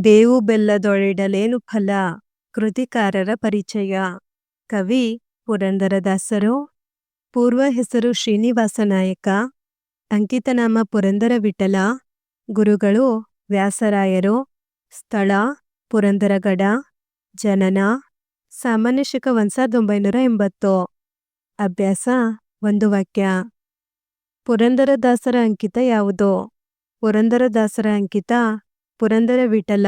ಬೇವು ಬೆಲ್ಲದೊಳಿಡಲೇನು ಫಲ? ಕೃತಿಕಾರರ ಪರಿಚಯ. ಕವಿ ಪುರಂದರದಾಸರು. ಪೂರ್ವ ಹೆಸರು ಶ್ರೀನಿವಾಸ ನಾಯಕ. ಅಂಕಿತನಾಮ ಪುರಂದರ ವಿಠಲ. ಗುರುಗಳು ವ್ಯಾಸರಾಯರು. ಸ್ಥಳ ಪುರಂದರಗಡ. ಜನನ ಸಾಮಾನ್ಯ ಶಿಕ ಒಂದು ಎಂಬತ್ತು. ಅಭ್ಯಾಸ ಒಂದು ವಾಕ್ಯ. ಪುರಂದರದಾಸರ ಅಂಕಿತ ಯಾವುದು? ಪುರಂದರದಾಸರ ಅಂಕಿತ ಪುರಂದರ ವಿಠಲ.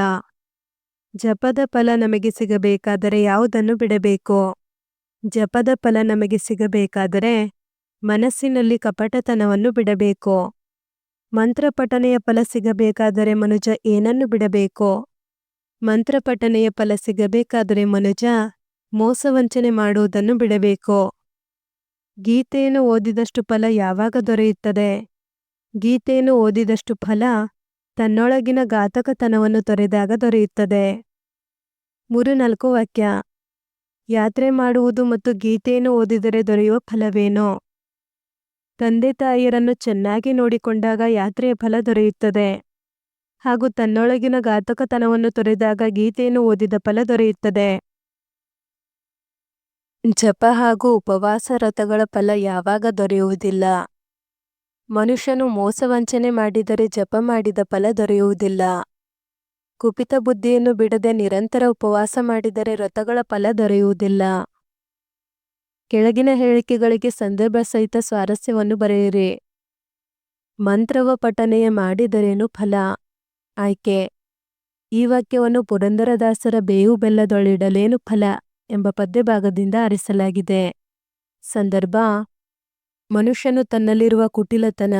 ಜಪದ ಫಲ ನಮಗೆ ಸಿಗಬೇಕಾದರೆ ಯಾವುದನ್ನು ಬಿಡಬೇಕು? ಜಪದ ಫಲ ನಮಗೆ ಸಿಗಬೇಕಾದರೆ ಮನಸ್ಸಿನಲ್ಲಿ ಕಪಟತನವನ್ನು ಬಿಡಬೇಕು. ಮಂತ್ರಪಠನೆಯ ಫಲ ಸಿಗಬೇಕಾದರೆ ಮನುಜ ಏನನ್ನು ಬಿಡಬೇಕು? ಮಂತ್ರಪಠನೆಯ ಫಲ ಸಿಗಬೇಕಾದರೆ ಮನುಜ ಮೋಸವಂಚನೆ ಮಾಡುವುದನ್ನು ಬಿಡಬೇಕು. ಗೀತೆಯನ್ನು ಓದಿದಷ್ಟು ಫಲ ಯಾವಾಗ ದೊರೆಯುತ್ತದೆ? ಗೀತೆಯನ್ನು ಓದಿದಷ್ಟು ಫಲ ತನ್ನೊಳಗಿನ ಘಾತಕತನವನ್ನು ತೊರೆದಾಗ ದೊರೆಯುತ್ತದೆ. ಮೂರು ನಾಲ್ಕು ವಾಕ್ಯ. ಯಾತ್ರೆ ಮಾಡುವುದು ಮತ್ತು ಗೀತೆಯನ್ನು ಓದಿದರೆ ದೊರೆಯುವ ಫಲವೇನು? ತಂದೆ ತಾಯಿಯರನ್ನು ಚೆನ್ನಾಗಿ ನೋಡಿಕೊಂಡಾಗ ಯಾತ್ರೆಯ ಫಲ ದೊರೆಯುತ್ತದೆ. ಹಾಗೂ ತನ್ನೊಳಗಿನ ಘಾತಕತನವನ್ನು ತೊರೆದಾಗ ಗೀತೆಯನ್ನು ಓದಿದ ಫಲ ದೊರೆಯುತ್ತದೆ. ಜಪ ಹಾಗೂ ಉಪವಾಸ ರಥಗಳ ಫಲ ಯಾವಾಗ ದೊರೆಯುವುದಿಲ್ಲ? ಮನುಷ್ಯನು ಮೋಸವಂಚನೆ ಮಾಡಿದರೆ ಜಪ ಮಾಡಿದ ಫಲ ದೊರೆಯುವುದಿಲ್ಲ. ಕುಪಿತ ಬುದ್ಧಿಯನ್ನು ಬಿಡದೆ ನಿರಂತರ ಉಪವಾಸ ಮಾಡಿದರೆ ವ್ರತಗಳ ಫಲ ದೊರೆಯುವುದಿಲ್ಲ. ಕೆಳಗಿನ ಹೇಳಿಕೆಗಳಿಗೆ ಸಂದರ್ಭ ಸಹಿತ ಸ್ವಾರಸ್ಯವನ್ನು ಬರೆಯಿರಿ. ಮಂತ್ರವ ಪಠನೆಯ ಮಾಡಿದರೇನು ಫಲ? ಆಯ್ಕೆ. ಈ ವಾಕ್ಯವನ್ನು ಪುರಂದರದಾಸರ ಬೇವು ಬೆಲ್ಲದೊಳಿಡಲೇನು ಫಲ? ಎಂಬ ಪದ್ಯಭಾಗದಿಂದ ಆರಿಸಲಾಗಿದೆ. ಸಂದರ್ಭ ಮನುಷ್ಯನು ತನ್ನಲ್ಲಿರುವ ಕುಟಿಲತನ,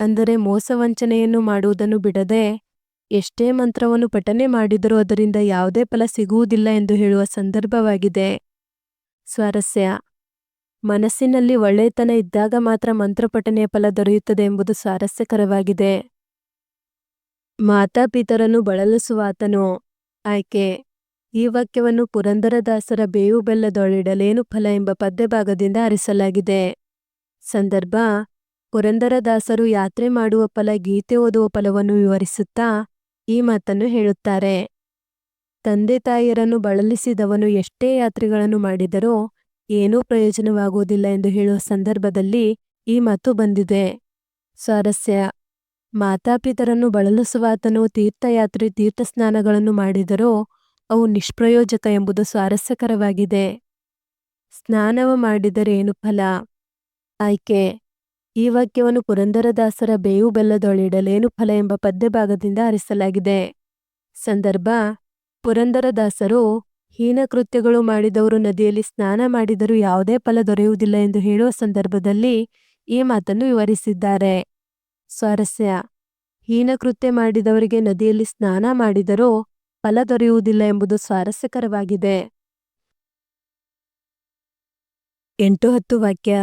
ಅಂದರೆ ಮೋಸವಂಚನೆಯನ್ನು ಮಾಡುವುದನ್ನು ಬಿಡದೆ ಎಷ್ಟೇ ಮಂತ್ರವನ್ನು ಪಠನೆ ಮಾಡಿದರೂ ಅದರಿಂದ ಯಾವುದೇ ಫಲ ಸಿಗುವುದಿಲ್ಲ ಎಂದು ಹೇಳುವ ಸಂದರ್ಭವಾಗಿದೆ. ಸ್ವಾರಸ್ಯ. ಮನಸ್ಸಿನಲ್ಲಿ ಒಳ್ಳೆಯತನ ಇದ್ದಾಗ ಮಾತ್ರ ಮಂತ್ರಪಠನೆಯ ಫಲ ದೊರೆಯುತ್ತದೆ ಎಂಬುದು ಸ್ವಾರಸ್ಯಕರವಾಗಿದೆ. ಮಾತಾಪಿತರನ್ನು ಬಳಲಿಸುವಾತನು. ಆಯ್ಕೆ. ಈ ವಾಕ್ಯವನ್ನು ಪುರಂದರದಾಸರ ಬೇವು ಬೆಲ್ಲದೊಳಿಡಲೇನು ಫಲ ಎಂಬ ಪದ್ಯಭಾಗದಿಂದ ಆರಿಸಲಾಗಿದೆ ಸಂದರ್ಭ, ಪುರಂದರದಾಸರು ಯಾತ್ರೆ ಮಾಡುವ ಫಲ ಗೀತೆ ಓದುವ ಫಲವನ್ನು ವಿವರಿಸುತ್ತಾ ಈ ಮಾತನ್ನು ಹೇಳುತ್ತಾರೆ. ತಂದೆ ತಾಯಿಯರನ್ನು ಬಳಲಿಸಿದವನು ಎಷ್ಟೇ ಯಾತ್ರೆಗಳನ್ನು ಮಾಡಿದರೂ ಏನೂ ಪ್ರಯೋಜನವಾಗುವುದಿಲ್ಲ ಎಂದು ಹೇಳುವ ಸಂದರ್ಭದಲ್ಲಿ ಈ ಮಾತು ಬಂದಿದೆ. ಸ್ವಾರಸ್ಯ, ಮಾತಾಪಿತರನ್ನು ಬಳಲಿಸುವಾತನು ತೀರ್ಥಯಾತ್ರೆ ತೀರ್ಥಸ್ನಾನಗಳನ್ನು ಮಾಡಿದರೂ ಅವು ನಿಷ್ಪ್ರಯೋಜಕ ಎಂಬುದು ಸ್ವಾರಸ್ಯಕರವಾಗಿದೆ. ಸ್ನಾನವ ಮಾಡಿದರೆ ಏನು ಫಲ? ಆಯ್ಕೆ. ಈ ವಾಕ್ಯವನ್ನು ಪುರಂದರದಾಸರ ಬೇವು ಬೆಲ್ಲದೊಳಿಡಲೇನು ಫಲ ಎಂಬ ಪದ್ಯಭಾಗದಿಂದ ಆರಿಸಲಾಗಿದೆ. ಸಂದರ್ಭ, ಪುರಂದರದಾಸರು ಹೀನ ಕೃತ್ಯಗಳು ಮಾಡಿದವರು ನದಿಯಲ್ಲಿ ಸ್ನಾನ ಮಾಡಿದರೂ ಯಾವುದೇ ಫಲ ದೊರೆಯುವುದಿಲ್ಲ ಎಂದು ಹೇಳುವ ಸಂದರ್ಭದಲ್ಲಿ ಈ ಮಾತನ್ನು ವಿವರಿಸಿದ್ದಾರೆ. ಸ್ವಾರಸ್ಯ, ಹೀನ ಕೃತ್ಯ ಮಾಡಿದವರಿಗೆ ನದಿಯಲ್ಲಿ ಸ್ನಾನ ಮಾಡಿದರೂ ಫಲ ದೊರೆಯುವುದಿಲ್ಲ ಎಂಬುದು ಸ್ವಾರಸ್ಯಕರವಾಗಿದೆ. ಎಂಟು ಹತ್ತು ವಾಕ್ಯ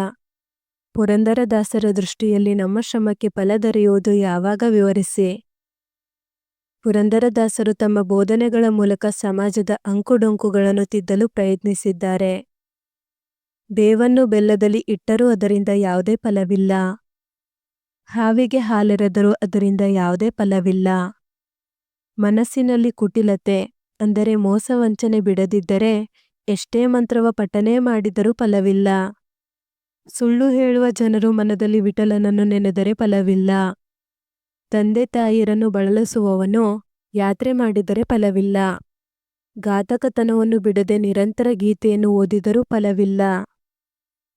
ಪುರಂದರದಾಸರ ದೃಷ್ಟಿಯಲ್ಲಿ ನಮ್ಮ ಶ್ರಮಕ್ಕೆ ಫಲ ದೊರೆಯುವುದು ಯಾವಾಗ ವಿವರಿಸಿ? ಪುರಂದರದಾಸರು ತಮ್ಮ ಬೋಧನೆಗಳ ಮೂಲಕ ಸಮಾಜದ ಅಂಕುಡೊಂಕುಗಳನ್ನು ತಿದ್ದಲು ಪ್ರಯತ್ನಿಸಿದ್ದಾರೆ. ಬೇವನ್ನು ಬೆಲ್ಲದಲ್ಲಿ ಇಟ್ಟರೂ ಅದರಿಂದ ಯಾವುದೇ ಫಲವಿಲ್ಲ. ಹಾವಿಗೆ ಹಾಲೆರೆದರೂ ಅದರಿಂದ ಯಾವುದೇ ಫಲವಿಲ್ಲ. ಮನಸ್ಸಿನಲ್ಲಿ ಕುಟಿಲತೆ, ಅಂದರೆ ಮೋಸವಂಚನೆ ಬಿಡದಿದ್ದರೆ ಎಷ್ಟೇ ಮಂತ್ರವ ಪಠನೆ ಮಾಡಿದರೂ ಫಲವಿಲ್ಲ. ಸುಳ್ಳು ಹೇಳುವ ಜನರು ಮನದಲ್ಲಿ ವಿಠಲನನ್ನು ನೆನೆದರೆ ಫಲವಿಲ್ಲ. ತಂದೆ ತಾಯಿಯರನ್ನು ಬಳಲಿಸುವವನು ಯಾತ್ರೆ ಮಾಡಿದರೆ ಫಲವಿಲ್ಲ. ಘಾತಕತನವನ್ನು ಬಿಡದೆ ನಿರಂತರ ಗೀತೆಯನ್ನು ಓದಿದರೂ ಫಲವಿಲ್ಲ.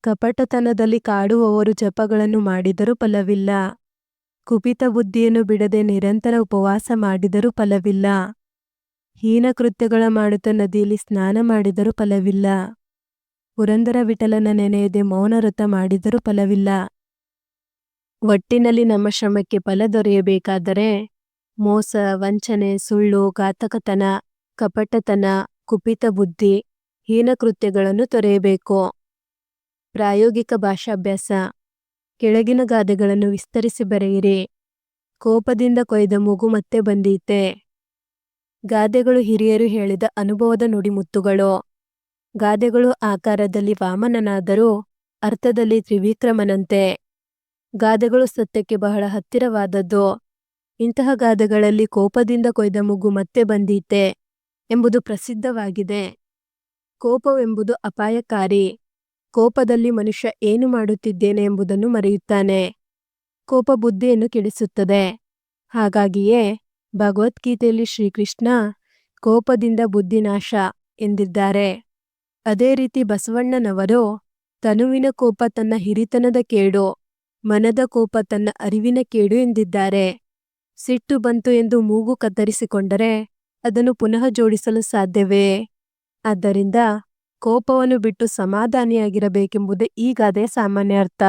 ಕಪಟತನದಲ್ಲಿ ಕಾಡುವವರು ಜಪಗಳನ್ನು ಮಾಡಿದರೂ ಫಲವಿಲ್ಲ. ಕುಪಿತ ಬುದ್ಧಿಯನ್ನು ಬಿಡದೆ ನಿರಂತರ ಉಪವಾಸ ಮಾಡಿದರೂ ಫಲವಿಲ್ಲ. ಹೀನ ಕೃತ್ಯಗಳ ಮಾಡುತ್ತ ನದಿಯಲ್ಲಿ ಸ್ನಾನ ಮಾಡಿದರೂ ಫಲವಿಲ್ಲ. ಪುರಂದರ ವಿಠಲನ ನೆನೆಯದೆ ಮೌನವ್ರತ ಮಾಡಿದರೂ ಫಲವಿಲ್ಲ. ಒಟ್ಟಿನಲ್ಲಿ ನಮ್ಮ ಶ್ರಮಕ್ಕೆ ಫಲ ದೊರೆಯಬೇಕಾದರೆ ಮೋಸ, ವಂಚನೆ, ಸುಳ್ಳು, ಘಾತಕತನ, ಕಪಟತನ, ಕುಪಿತ ಬುದ್ಧಿ ಹೀನ ಕೃತ್ಯಗಳನ್ನು ತೊರೆಯಬೇಕು. ಪ್ರಾಯೋಗಿಕ ಭಾಷಾಭ್ಯಾಸ. ಕೆಳಗಿನ ಗಾದೆಗಳನ್ನು ವಿಸ್ತರಿಸಿ ಬರೆಯಿರಿ. ಕೋಪದಿಂದ ಕೊಯ್ದ ಮೂಗು ಮತ್ತೆ ಬಂದೀತೆ. ಗಾದೆಗಳು ಹಿರಿಯರು ಹೇಳಿದ ಅನುಭವದ ನುಡಿಮುತ್ತುಗಳು. ಗಾದೆಗಳು ಆಕಾರದಲ್ಲಿ ವಾಮನನಾದರೂ ಅರ್ಥದಲ್ಲಿ ತ್ರಿವಿಕ್ರಮನಂತೆ. ಗಾದೆಗಳು ಸತ್ಯಕ್ಕೆ ಬಹಳ ಹತ್ತಿರವಾದದ್ದು. ಇಂತಹ ಗಾದೆಗಳಲ್ಲಿ ಕೋಪದಿಂದ ಕೊಯ್ದ ಮುಗು ಮತ್ತೆ ಬಂದೀತೆ ಎಂಬುದು ಪ್ರಸಿದ್ಧವಾಗಿದೆ. ಕೋಪವೆಂಬುದು ಅಪಾಯಕಾರಿ. ಕೋಪದಲ್ಲಿ ಮನುಷ್ಯ ಏನು ಮಾಡುತ್ತಿದ್ದೇನೆ ಎಂಬುದನ್ನು ಮರೆಯುತ್ತಾನೆ. ಕೋಪ ಬುದ್ಧಿಯನ್ನು ಕೆಡಿಸುತ್ತದೆ. ಹಾಗಾಗಿಯೇ ಭಗವದ್ಗೀತೆಯಲ್ಲಿ ಶ್ರೀಕೃಷ್ಣ ಕೋಪದಿಂದ ಬುದ್ಧಿನಾಶ ಎಂದಿದ್ದಾರೆ. ಅದೇ ರೀತಿ ಬಸವಣ್ಣನವರು, ತನುವಿನ ಕೋಪ ತನ್ನ ಹಿರಿತನದ ಕೇಡು, ಮನದ ಕೋಪ ತನ್ನ ಅರಿವಿನ ಕೇಡು ಎಂದಿದ್ದಾರೆ. ಸಿಟ್ಟು ಬಂತು ಎಂದು ಮೂಗು ಕತ್ತರಿಸಿಕೊಂಡರೆ, ಅದನ್ನು ಪುನಃ ಜೋಡಿಸಲು ಸಾಧ್ಯವೇ? ಆದ್ದರಿಂದ ಕೋಪವನ್ನು ಬಿಟ್ಟು ಸಮಾಧಾನಿಯಾಗಿರಬೇಕೆಂಬುದೇ ಈ ಗಾದೆಯ ಸಾಮಾನ್ಯ ಅರ್ಥ.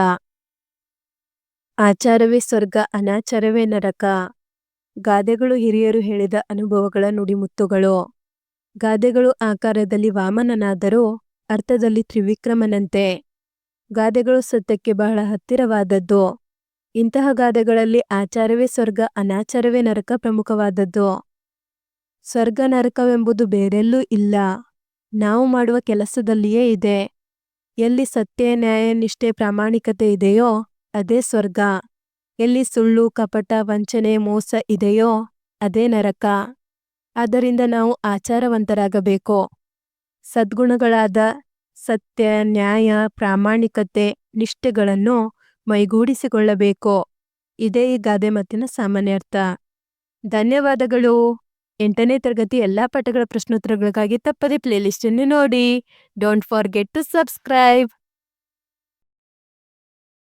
ಆಚಾರವೇ ಸ್ವರ್ಗ, ಅನಾಚಾರವೇ ನರಕ. ಗಾದೆಗಳು ಹಿರಿಯರು ಹೇಳಿದ ಅನುಭವಗಳ ನುಡಿಮುತ್ತುಗಳು. ಗಾದೆಗಳು ಆಕಾರದಲ್ಲಿ ವಾಮನನಾದರೂ ಅರ್ಥದಲ್ಲಿ ತ್ರಿವಿಕ್ರಮನಂತೆ. ಗಾದೆಗಳು ಸತ್ಯಕ್ಕೆ ಬಹಳ ಹತ್ತಿರವಾದದ್ದು. ಇಂತಹ ಗಾದೆಗಳಲ್ಲಿ ಆಚಾರವೇ ಸ್ವರ್ಗ, ಅನಾಚಾರವೇ ನರಕ ಪ್ರಮುಖವಾದದ್ದು. ಸ್ವರ್ಗ ನರಕವೆಂಬುದು ಬೇರೆಲ್ಲೂ ಇಲ್ಲ. ನಾವು ಮಾಡುವ ಕೆಲಸದಲ್ಲಿಯೇ ಇದೆ. ಎಲ್ಲಿ ಸತ್ಯ, ನ್ಯಾಯ, ನಿಷ್ಠೆ, ಪ್ರಾಮಾಣಿಕತೆ ಇದೆಯೋ ಅದೇ ಸ್ವರ್ಗ. ಎಲ್ಲಿ ಸುಳ್ಳು, ಕಪಟ, ವಂಚನೆ, ಮೋಸ ಇದೆಯೋ ಅದೇ ನರಕ. ಆದ್ದರಿಂದ ನಾವು ಆಚಾರವಂತರಾಗಬೇಕು. ಸದ್ಗುಣಗಳಾದ ಸತ್ಯ, ನ್ಯಾಯ, ಪ್ರಾಮಾಣಿಕತೆ, ನಿಷ್ಠೆಗಳನ್ನು ಮೈಗೂಡಿಸಿಕೊಳ್ಳಬೇಕು. ಇದೇ ಈ ಗಾದೆ ಮತ್ತಿನ ಸಾಮಾನ್ಯ ಅರ್ಥ. ಧನ್ಯವಾದಗಳು. ಎಂಟನೇ ತರಗತಿ ಎಲ್ಲಾ ಪಾಠಗಳ ಪ್ರಶ್ನೋತ್ತರಗಳಿಗಾಗಿ ತಪ್ಪದೆ ಪ್ಲೇಲಿಸ್ಟನ್ನು ನೋಡಿ. Don't forget to subscribe